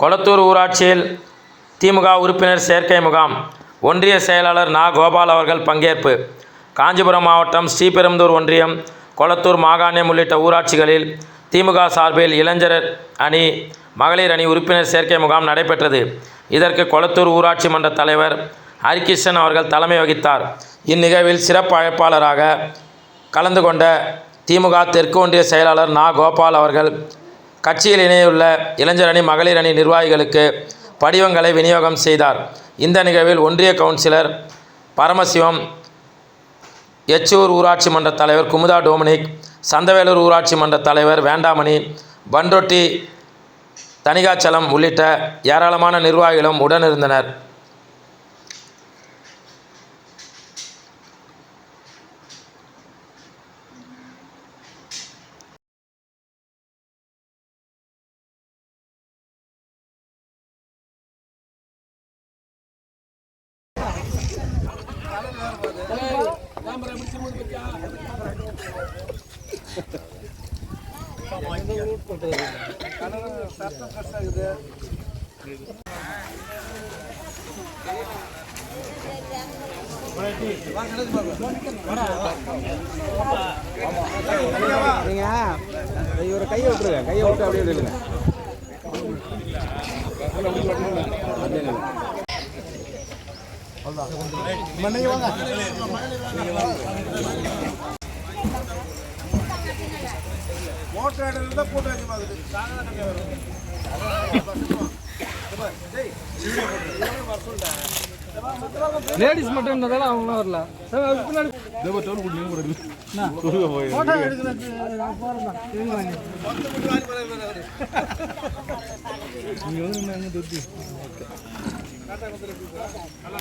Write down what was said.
கொளத்தூர் ஊராட்சியில் திமுக உறுப்பினர் சேர்க்கை முகாம். ஒன்றிய செயலாளர் நா. கோபால் அவர்கள் பங்கேற்பு. காஞ்சிபுரம் மாவட்டம் ஸ்ரீபெரும்புதூர் ஒன்றியம் கொளத்தூர் மாகாணம் உள்ளிட்ட ஊராட்சிகளில் திமுக சார்பில் இளைஞர் அணி மகளிர் அணி உறுப்பினர் சேர்க்கை முகாம் நடைபெற்றது. இதற்கு கொளத்தூர் ஊராட்சி மன்ற தலைவர் ஹரிகிருஷ்ணன் அவர்கள் தலைமை வகித்தார். இந்நிகழ்வில் சிறப்பு அழைப்பாளராக கலந்து கொண்ட திமுக தெற்கு ஒன்றிய செயலாளர் நா. கோபால் அவர்கள் கட்சியில் இணையுள்ள இளைஞர் அணி மகளிர் அணி நிர்வாகிகளுக்கு படிவங்களை விநியோகம் செய்தார். இந்த நிகழ்வில் ஒன்றிய கவுன்சிலர் பரமசிவம் எச்சூர் ஊராட்சி மன்ற தலைவர் குமுதா டோமினிக் சந்தவேலூர் ஊராட்சி மன்ற தலைவர் வேண்டாமணி பன்ரொட்டி தணிகாச்சலம் உள்ளிட்ட ஏராளமான நிர்வாகிகளும் உடனிருந்தனர். நீங்க இவரை கையை விட்டுருங்க கையை விட்டு அப்படியே விடுங்க லேடிஸ் மட்டும் இருந்ததால அவங்களும் வரல. பின்னாடி நல்லா